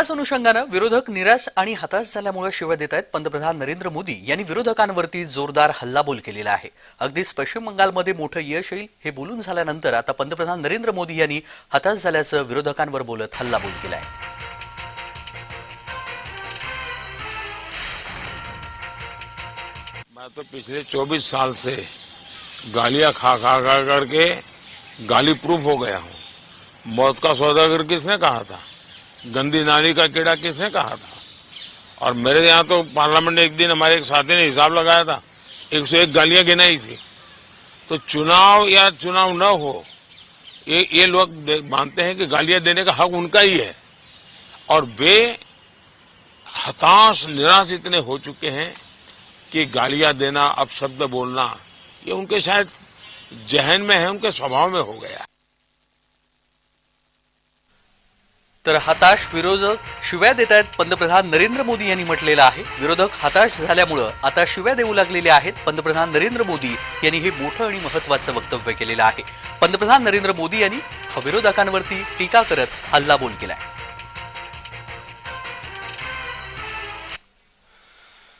त्याच अनुषंगानं विरोधक निराश आणि हताश झाल्यामुळे शिवाय देत आहेत पंतप्रधान नरेंद्र मोदी यांनी विरोधकांवरती जोरदार हल्लाबोल केलेला आहे. अगदीच पश्चिम बंगालमध्ये मोठं यश येईल हे बोलून झाल्यानंतर आता पंतप्रधान नरेंद्र मोदी यांनी हताश झाल्याचं विरोधकांवर बोलत हल्लाबोल केला आहे मैं तो पिछले 24 साल से गालियां खा खा खा करके गाली प्रूफ हो गया हूं। मौत का सौदागर किसने कहा था? गंदी नाली का कीड़ा किसने कहा था? और मेरे यहाँ तो पार्लियामेंट में एक दिन हमारे एक साथी ने हिसाब लगाया था, एक सौ एक गालियाँ गिनाई थी। तो चुनाव या चुनाव न हो, ये ये लोग मानते हैं कि गालियाँ देने का हक उनका ही है। और वे हताश, निराश इतने हो चुके हैं कि गालियाँ देना, अपशब्द बोलना, ये उनके शायद जहन में है, उनके स्वभाव में हो गया। तर हताश विरोधक शिव्या देत आहेत. पंतप्रधान नरेंद्र मोदी यांनी म्हटलेलं आहे. विरोधक हताश झाल्यामुळं आता शिव्या देऊ लागलेले आहेत. पंतप्रधान नरेंद्र मोदी यांनी हे मोठं आणि महत्वाचं वक्तव्य केलेलं आहे. पंतप्रधान नरेंद्र मोदी यांनी विरोधकांवरती टीका करत हल्लाबोल केलाय.